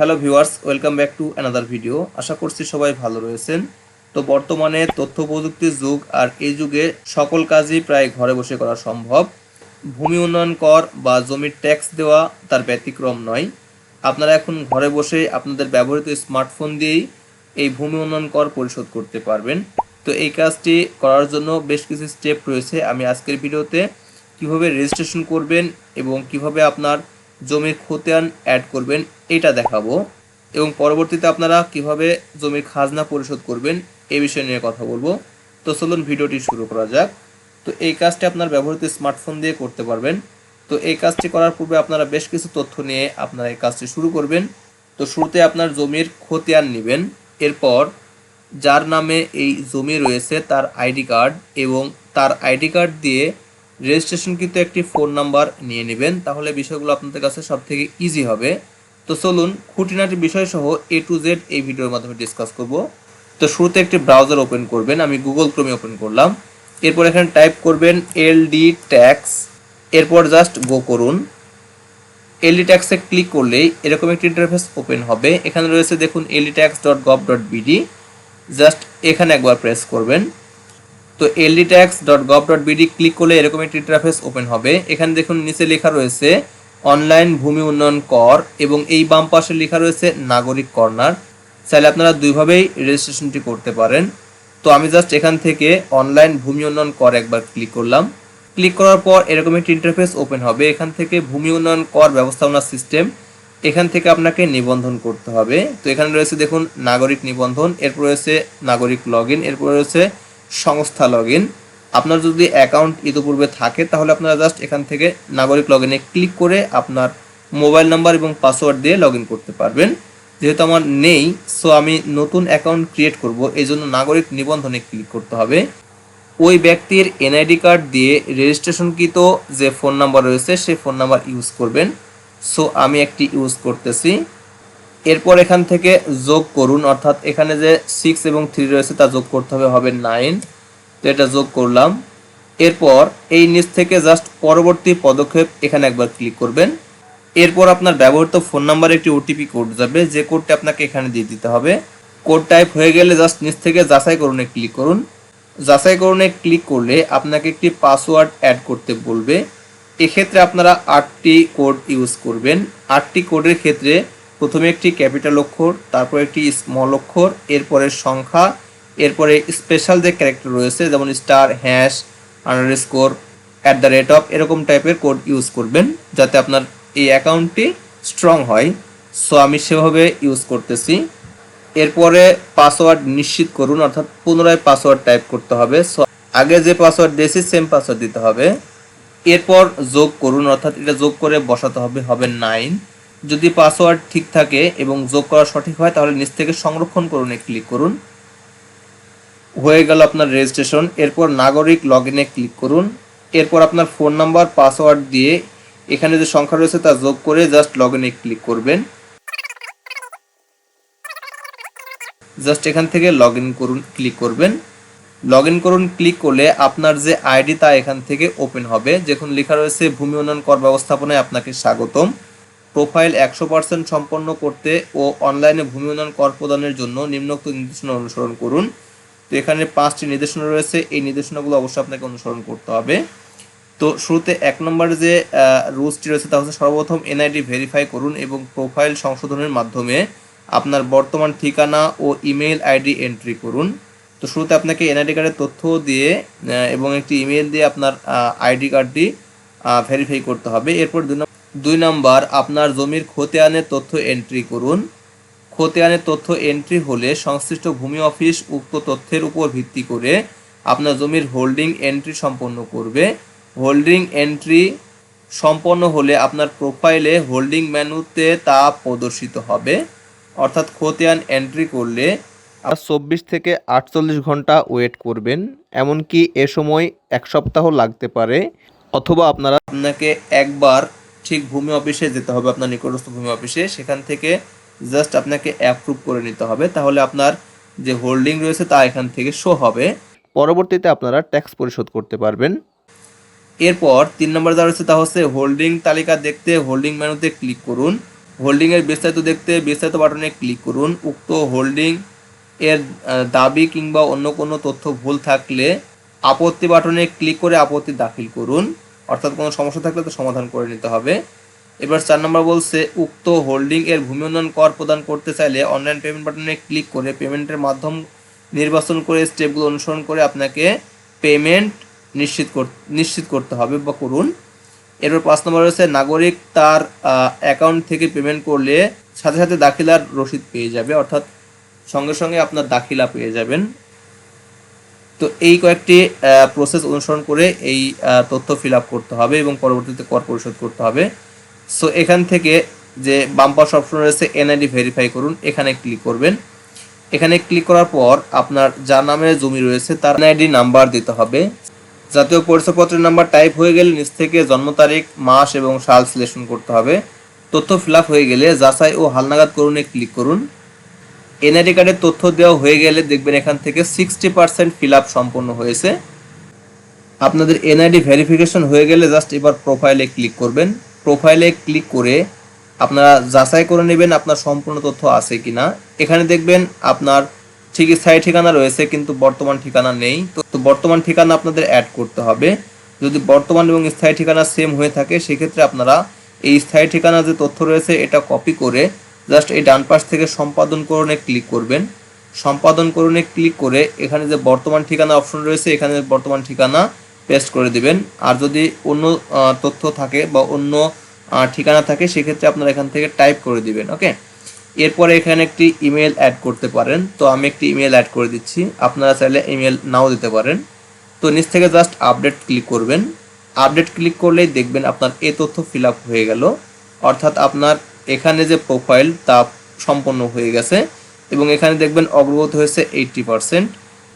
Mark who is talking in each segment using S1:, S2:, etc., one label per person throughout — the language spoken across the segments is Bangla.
S1: Hello viewers welcome back to another video আশা করছি সবাই ভালো রয়েছেন। তো বর্তমানে তথ্য প্রযুক্তির যুগ আর এই যুগে সকল কাজই প্রায় ঘরে বসে করা সম্ভব। ভূমি উন্নয়ন কর বা জমির ট্যাক্স দেওয়া তার ব্যতিক্রম নয়। আপনারা এখন ঘরে বসে আপনাদের ব্যবহৃত স্মার্টফোন দিয়েই এই ভূমি উন্নয়ন কর পরিশোধ করতে পারবেন। তো এই কাজটি করার জন্য বেশ কিছু স্টেপ রয়েছে। আমি আজকের ভিডিওতে কীভাবে রেজিস্ট্রেশন করবেন এবং কীভাবে আপনার জমির খতিয়ান অ্যাড করবেন, এটা দেখাবো। এবং পরবর্তীতে আপনারা কীভাবে জমির খাজনা পরিশোধ করবেন, এ বিষয় নিয়ে কথা বলব। তো চলুন ভিডিওটি শুরু করা যাক। তো এই কাজটি আপনার ব্যবহৃত স্মার্টফোন দিয়ে করতে পারবেন। তো এই কাজটি করার পূর্বে আপনারা বেশ কিছু তথ্য নিয়ে আপনারা এই কাজটি শুরু করবেন। তো শুরুতে আপনার জমির খতিয়ান নেবেন। এরপর যার নামে এই জমি রয়েছে, তার আইডি কার্ড এবং তার আইডি কার্ড দিয়ে রেজিস্ট্রেশনকৃত একটি ফোন নাম্বার নিয়ে নেবেন, তাহলে বিষয়গুলো আপনাদের কাছে সব থেকে ইজি হবে। তো চলুন, খুঁটিনাটি বিষয় সহ এ টু জেড এই ভিডিওর মাধ্যমে ডিসকাস করব। তো শুরুতে একটি ব্রাউজার ওপেন করবেন, আমি গুগল ক্রোমে ওপেন করলাম। এরপর এখানে টাইপ করবেন এল ডি ট্যাক্স এরপর জাস্ট গো করুন। এলডি ট্যাক্সে ক্লিক করলেই এরকম একটি ইন্টারফেস ওপেন হবে। এখানে রয়েছে দেখুন LD tax dot gov dot BD just এখানে একবার প্রেস করবেন। তো LD tax dot gov dot BD click করলে এরকম একটি ইন্টারফেস ওপেন হবে। এখানে দেখুন নিচে লেখা রয়েছে অনলাইন ভূমি উন্নয়ন কর এবং এই বাম পাশে লেখা রয়েছে, নাগরিক কর্নার চাইলে আপনারা দুইভাবেই রেজিস্ট্রেশনটি করতে পারেন। তো আমি জাস্ট এখান থেকে অনলাইন ভূমি উন্নয়ন কর একবার ক্লিক করলাম। ক্লিক করার পর এরকম একটি ইন্টারফেস ওপেন হবে। এখান থেকে ভূমি উন্নয়ন কর ব্যবস্থাপনা সিস্টেম এখান থেকে আপনাকে নিবন্ধন করতে হবে। তো এখানে রয়েছে দেখুন, নাগরিক নিবন্ধন এরপর রয়েছে নাগরিক লগ ইন এরপর রয়েছে সংস্থা লগ ইন আপনার যদি অ্যাকাউন্ট ইতিপূর্বে থাকে, তাহলে আপনারা জাস্ট এখান থেকে নাগরিক লগ ইনে ক্লিক করে আপনার মোবাইল নাম্বার এবং পাসওয়ার্ড দিয়ে লগ করতে পারবেন। যেহেতু আমার নেই সো আমি নতুন অ্যাকাউন্ট ক্রিয়েট করব এই জন্য নাগরিক নিবন্ধনে ক্লিক করতে হবে। ওই ব্যক্তির এনআইডি কার্ড দিয়ে রেজিস্ট্রেশনকৃত যে ফোন নাম্বার রয়েছে, সেই ফোন নাম্বার ইউজ করবেন। সো আমি একটি ইউজ করতেছি। এরপর এখান থেকে যোগ করুন, অর্থাৎ এখানে যে সিক্স এবং থ্রি রয়েছে তা যোগ করতে হবে হবে নাইন তো এটা যোগ করলাম। এরপর এই নিচ থেকে জাস্ট পরবর্তী পদক্ষেপ এখানে একবার ক্লিক করবেন। এরপর আপনার ব্যবহৃত ফোন নাম্বারে একটি ওটিপি কোড যাবে, যে কোডটা আপনাকে এখানে দিয়ে দিতে হবে। কোড টাইপ হয়ে গেলে জাস্ট নিচ থেকে যাচাই করুনে ক্লিক করুন। যাচাই করুনে ক্লিক করলে আপনাকে একটি পাসওয়ার্ড অ্যাড করতে বলবে। এক্ষেত্রে আপনারা আটটি কোড ইউজ করবেন। আটটি কোডের ক্ষেত্রে প্রথমে একটি ক্যাপিটাল অক্ষর, তারপর একটি স্মল অক্ষর, এরপরে সংখ্যা, এরপরে স্পেশাল যে ক্যারেক্টার রয়েছে, যেমন star hash underscore at the rate of এরকম টাইপের কোড ইউজ করবেন যাতে আপনার এই অ্যাকাউন্টটি স্ট্রং হয়। সো আমি সেভাবে ইউজ করতেছি। এরপরে পাসওয়ার্ড নিশ্চিত করুন, অর্থাৎ পুনরায় পাসওয়ার্ড টাইপ করতে হবে। সো আগে যে পাসওয়ার্ড দিয়েছি সেম পাসওয়ার্ড দিতে হবে। এরপর যোগ করুন, অর্থাৎ এটা যোগ করে বসাতে হবে হবে নাইন যদি পাসওয়ার্ড ঠিক থাকে এবং যোগ করা সঠিক হয়, তাহলে নিচ থেকে সংরক্ষণ করুন ক্লিক করুন। হয়ে গেল আপনার রেজিস্ট্রেশন এরপর নাগরিক লগ ইনে ক্লিক করুন। এরপর আপনার ফোন নাম্বার পাসওয়ার্ড দিয়ে এখানে যে সংখ্যা রয়েছে তা যোগ করে জাস্ট লগ ইনে ক্লিক করবেন। জাস্ট এখান থেকে লগ ইন করুন ক্লিক করবেন। লগ ইন করুন ক্লিক করলে আপনার যে আইডি তা এখান থেকে ওপেন হবে। যখন লেখা রয়েছে, ভূমি উন্নয়ন কর ব্যবস্থাপনায় আপনাকে স্বাগতম। প্রোফাইল একশো পার্সেন্ট সম্পন্ন করতে ও অনলাইনে ভূমি উন্নয়ন কর প্রদানের জন্য নিম্নোক্ত নির্দেশনা অনুসরণ করুন। তো এখানে পাঁচটি নির্দেশনা রয়েছে, এই নির্দেশনাগুলো অবশ্যই আপনাকে অনুসরণ করতে হবে। তো শুরুতে এক নম্বরে যে রুলসটি রয়েছে তা হচ্ছে সর্বপ্রথম এনআইডি ভেরিফাই করুন এবং প্রোফাইল সংশোধনের মাধ্যমে আপনার বর্তমান ঠিকানা ও ইমেল আইডি এন্ট্রি করুন। তো শুরুতে আপনাকে এনআইডি কার্ডের তথ্য দিয়ে এবং একটি ইমেল দিয়ে আপনার আইডি কার্ডটি ভেরিফাই করতে হবে। এরপর দুই নম্বর আপনার জমির খতিয়ানের তথ্য এন্ট্রি করুন। খতিয়ানের তথ্য এন্ট্রি হলে সংশ্লিষ্ট ভূমি অফিস উক্ত তথ্যের উপর ভিত্তি করে আপনার জমির হোল্ডিং এন্ট্রি সম্পন্ন করবে। হোল্ডিং এন্ট্রি সম্পন্ন হলে আপনার প্রোফাইলে হোল্ডিং মেনুতে তা প্রদর্শিত হবে। অর্থাৎ খতিয়ান এন্ট্রি করলে আর চব্বিশ থেকে আটচল্লিশ ঘণ্টা ওয়েট করবেন। এমনকি এ সময় এক সপ্তাহ লাগতে পারে। অথবা আপনারা আপনাকে একবার ঠিক ভূমি অফিসে যেতে হবে, আপনার নিকটস্থ ভূমি অফিসে। সেখান থেকে জাস্ট আপনাকে অ্যাপ্রুভ করে নিতে হবে। তাহলে আপনার যে হোল্ডিং রয়েছে তা এখান থেকে শো হবে। পরবর্তীতে আপনারা ট্যাক্স পরিশোধ করতে পারবেন। এরপর তিন নম্বর যা রয়েছে তা হচ্ছে হোল্ডিং তালিকা দেখতে হোল্ডিং মেনুতে ক্লিক করুন। হোল্ডিংয়ের বিস্তারিত দেখতে বিস্তারিত বাটনে ক্লিক করুন। উক্ত হোল্ডিং এর দাবি কিংবা অন্য কোনো তথ্য ভুল থাকলে আপত্তি বাটনে ক্লিক করে আপত্তি দাখিল করুন। অর্থাৎ কোনো সমস্যা থাকলে তো সমাধান করে নিতে হবে। এবার চার নম্বর বলছে, উক্ত হোল্ডিং এর ভূমি উন্নয়ন কর প্রদান করতে চাইলে অনলাইন পেমেন্ট বাটনে ক্লিক করে পেমেন্টের মাধ্যম নির্বাচন করে স্টেপগুলো অনুসরণ করে আপনাকে পেমেন্ট নিশ্চিত নিশ্চিত করতে হবে বা করুন। এরপর পাঁচ নম্বর রয়েছে নাগরিক তার অ্যাকাউন্ট থেকে পেমেন্ট করলে সাথে সাথে দাখিলার রসিদ পেয়ে যাবে, অর্থাৎ সঙ্গে সঙ্গে আপনার দাখিলা পেয়ে যাবেন। তো এই কয়েকটি প্রসেস অনুসরণ করে এই তথ্য ফিল করতে হবে এবং পরবর্তীতে কর পরিশোধ করতে হবে। সো এখান থেকে যে বাম পাশ অপশন রয়েছে এনআইডি ভেরিফাই করুন। এখানে ক্লিক করবেন। এখানে ক্লিক করার পর আপনার যার নামে জমি রয়েছে, তার এনআইডি নাম্বার দিতে হবে। জাতীয় পরিচয়পত্রের নাম্বার টাইপ হয়ে গেলে নিচ থেকে জন্ম তারিখ, মাস এবং সাল সিলেকশন করতে হবে। তথ্য ফিল হয়ে গেলে যাচাই ও হালনাগাদ করুনে ক্লিক করুন। এনআইডি কার্ডের তথ্য দেওয়া হয়ে গেলে দেখবেন এখান থেকে সিক্সটি পার্সেন্ট ফিল আপ সম্পন্ন হয়েছে। আপনাদের এনআইডি ভেরিফিকেশন হয়ে গেলে জাস্ট এবার প্রোফাইলে ক্লিক করবেন। প্রোফাইলে ক্লিক করে আপনারা যাচাই করে নেবেন আপনার সম্পূর্ণ তথ্য আছে কিনা। এখানে দেখবেন আপনার ঠিক স্থায়ী ঠিকানা রয়েছে, কিন্তু বর্তমান ঠিকানা নেই। তো বর্তমান ঠিকানা আপনাদের অ্যাড করতে হবে। যদি বর্তমান এবং স্থায়ী ঠিকানা সেম হয়ে থাকে, সেক্ষেত্রে আপনারা এই স্থায়ী ঠিকানা যে তথ্য রয়েছে, এটা কপি করে জাস্ট এই ডান পাশ থেকে সম্পাদন করণে ক্লিক করবেন। সম্পাদন করণে ক্লিক করে এখানে যে বর্তমান ঠিকানা অপশন রয়েছে, এখানে বর্তমান ঠিকানা পেস্ট করে দিবেন। আর যদি অন্য তথ্য থাকে বা অন্য ঠিকানা থাকে, সেক্ষেত্রে আপনারা এখান থেকে টাইপ করে দিবেন ওকে এরপরে এখানে একটি ইমেল অ্যাড করতে পারেন। তো আমি একটি ইমেল অ্যাড করে দিচ্ছি। আপনারা চাইলে ইমেল নাও দিতে পারেন। তো নিচ থেকে জাস্ট আপডেট ক্লিক করবেন। আপডেট ক্লিক করলেই দেখবেন আপনার এই তথ্য ফিল আপ হয়ে গেল। অর্থাৎ আপনার এখানে যে প্রোফাইল তা সম্পন্ন হয়ে গেছে এবং এখানে দেখবেন অগ্রগতি হয়েছে এইটটি পারসেন্ট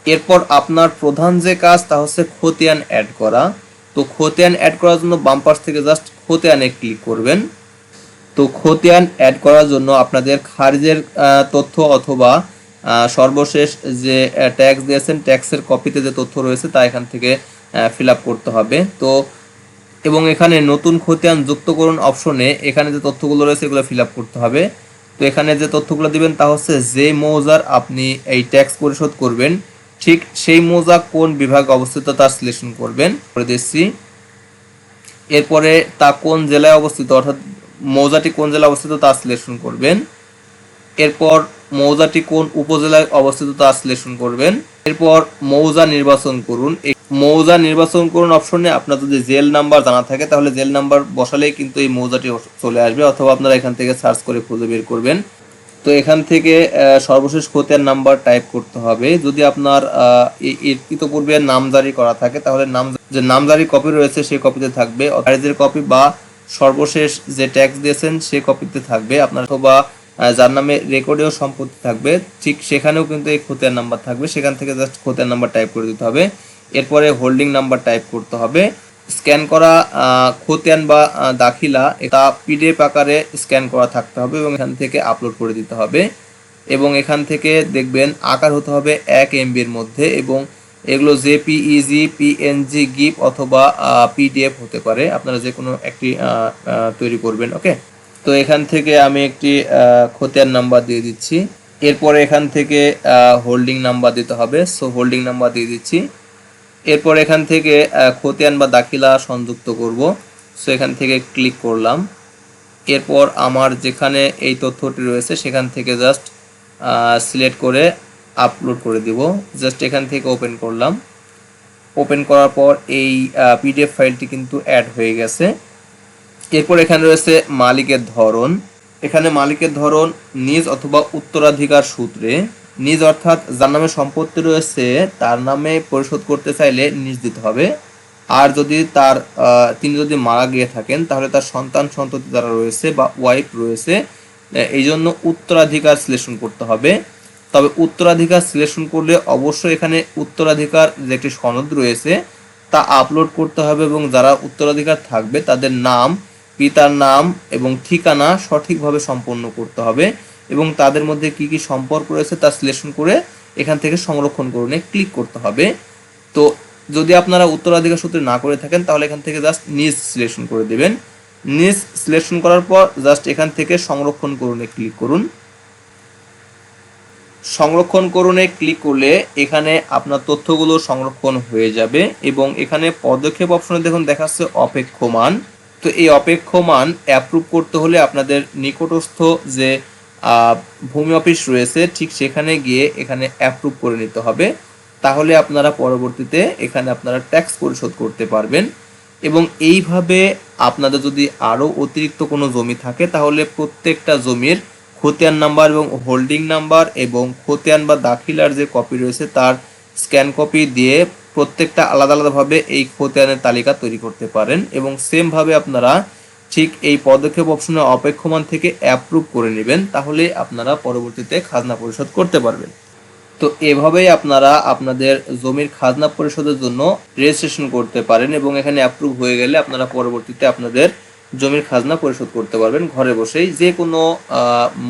S1: এরপর আপনার প্রধান যে কাজ তা হচ্ছে খতিয়ান অ্যাড করা। তো খতিয়ান অ্যাড করার জন্য বাম পাশ থেকে জাস্ট খতিয়ানে ক্লিক করবেন। তো খতিয়ান অ্যাড করার জন্য আপনাদের খারিজের তথ্য অথবা সর্বশেষ যে ট্যাক্স দিয়েছেন ট্যাক্সের কপিতে যে তথ্য রয়েছে তা এখান থেকে ফিল করতে হবে। তো এবং এখানে নতুন খতিয়ান যুক্ত করুন অপশনে এখানে যে তথ্যগুলো রয়েছে এগুলো ফিল করতে হবে। তো এখানে যে তথ্যগুলো দিবেন তা হচ্ছে যে মৌজার আপনি এই ট্যাক্স পরিশোধ করবেন, ঠিক সেই মৌজা কোন বিভাগে অবস্থিত তা সিলেকশন করবেন। করে দিচ্ছি এরপরে তা কোন জেলায় অবস্থিত, অর্থাৎ মৌজাটি কোন জেলায় অবস্থিত তা সিলেকশন করবেন। এরপর মৌজাটি কোন উপজেলায় অবস্থিত তা সিলেকশন করবেন। এরপর মৌজা নির্বাচন করুন। মৌজা নির্বাচন করুন অপশনে আপনার যদি জেল নাম্বার জানা থাকে, তাহলে জেল নাম্বার বসালেই কিন্তু এই মৌজাটি চলে আসবে, অথবা আপনারা এখান থেকে সার্চ করে খুঁজে বের করবেন। তো এখান থেকে সর্বশেষ খতিয়ান নাম্বার টাইপ করতে হবে। যদি আপনার ইতপূর্বে নামজারি করা থাকে, তাহলে নাম যে নামজারি কপি রয়েছে, সেই কপিতে থাকবে। খারিজের কপি বা সর্বশেষ যে ট্যাক্স দিয়েছেন, সেই কপিতে থাকবে। আপনার অথবা যার নামে রেকর্ডেও সম্পত্তি থাকবে, ঠিক সেখানেও কিন্তু এই খতিয়ান নাম্বার থাকবে। সেখান থেকে জাস্ট খতিয়ান নাম্বার টাইপ করে দিতে হবে। এরপরে হোল্ডিং নাম্বার টাইপ করতে হবে। স্ক্যান করা খতিয়ান বা দাখিলা, এটা পিডিএফ আকারে স্ক্যান করা থাকতে হবে এবং এখান থেকে আপলোড করে দিতে হবে। এবং এখান থেকে দেখবেন আকার হতে হবে এক এমবির মধ্যে এবং এগুলো জেপিইজি পিএনজি গিপ অথবা পিডিএফ হতে পারে। আপনারা যে কোনো একটি তৈরি করবেন, ওকে? তো এখান থেকে আমি একটি খতিয়ান নাম্বার দিয়ে দিচ্ছি। এরপরে এখান থেকে হোল্ডিং নাম্বার দিতে হবে। সো হোল্ডিং নাম্বার দিয়ে দিচ্ছি। এরপর এখান থেকে খতিয়ান বা দাখিলা সংযুক্ত করব। সো এখান থেকে ক্লিক করলাম। এরপর আমার যেখানে এই তথ্যটি রয়েছে, সেখান থেকে জাস্ট সিলেক্ট করে আপলোড করে দিব। জাস্ট এখান থেকে ওপেন করলাম। ওপেন করার পর এই পিডিএফ ফাইলটি কিন্তু অ্যাড হয়ে গেছে। এরপর এখানে রয়েছে মালিকের ধরন। এখানে মালিকের ধরন নিজ অথবা উত্তরাধিকার সূত্রে। নিজ অর্থাৎ যার নামে সম্পত্তি রয়েছে, তার নামে পরিশোধ করতে চাইলে নিজ দিতে হবে। আর যদি তার তিনি যদি মারা গিয়ে থাকেন, তাহলে তার সন্তান সন্ততি যারা রয়েছে বা ওয়াইফ রয়েছে এই জন্য উত্তরাধিকার সিলেকশন করতে হবে। তবে উত্তরাধিকার সিলেকশন করলে অবশ্যই এখানে উত্তরাধিকার যে একটি সনদ রয়েছে, তা আপলোড করতে হবে এবং যারা উত্তরাধিকার থাকবে, তাদের নাম, পিতার নাম এবং ঠিকানা সঠিকভাবে সম্পন্ন করতে হবে। এবং তাদের মধ্যে কি কি সম্পর্ক রয়েছে তা সিলেকশন করে এখান থেকে সংরক্ষণ করণে ক্লিক করতে হবে। তো যদি আপনারা উত্তরাধিকার সূত্রে না করে থাকেন, তাহলে এখান থেকে জাস্ট নিজ সিলেকশন করে দেবেন। নিজ সিলেকশন করার পর জাস্ট এখান থেকে সংরক্ষণ করুনে ক্লিক করুন। সংরক্ষণ করুনে ক্লিক করলে এখানে আপনার তথ্যগুলো সংরক্ষণ হয়ে যাবে এবং এখানে পদক্ষেপ অপশনে দেখুন দেখাচ্ছে অপেক্ষমান। তো এই অপেক্ষমান অ্যাপ্রুভ করতে হলে আপনাদের নিকটস্থ যে ভূমি অফিস রয়েছে, ঠিক সেখানে গিয়ে এখানে অ্যাপ্রুভ করে নিতে হবে। তাহলে আপনারা পরবর্তীতে এখানে আপনারা ট্যাক্স পরিশোধ করতে পারবেন। এবং এইভাবে আপনাদের যদি আরও অতিরিক্ত কোনো জমি থাকে, তাহলে প্রত্যেকটা জমির খতিয়ান নাম্বার এবং হোল্ডিং নাম্বার এবং খতিয়ান বা দাখিলার যে কপি রয়েছে, তার স্ক্যান কপি দিয়ে প্রত্যেকটা আলাদা আলাদাভাবে এই খতিয়ানের তালিকা তৈরি করতে পারেন। এবং সেমভাবে আপনারা ঠিক এই পদক্ষেপ অপশনে অপেক্ষমান থেকে অ্যাপ্রুভ করে নেবেন, তাহলে আপনারা পরবর্তীতে খাজনা পরিশোধ করতে পারবেন। তো এভাবেই আপনারা আপনাদের জমির খাজনা পরিশোধের জন্য রেজিস্ট্রেশন করতে পারেন এবং এখানে অ্যাপ্রুভ হয়ে গেলে আপনারা পরবর্তীতে আপনাদের জমির খাজনা পরিশোধ করতে পারবেন ঘরে বসেই যে কোনো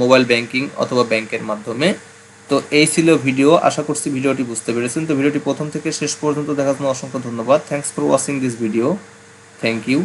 S1: মোবাইল ব্যাংকিং অথবা ব্যাংকের মাধ্যমে। তো এই ছিল ভিডিও আশা করছি ভিডিওটি বুঝতে পেরেছেন। তো ভিডিওটি প্রথম থেকে শেষ পর্যন্ত দেখার জন্য অসংখ্য ধন্যবাদ। Thanks for watching this video thank you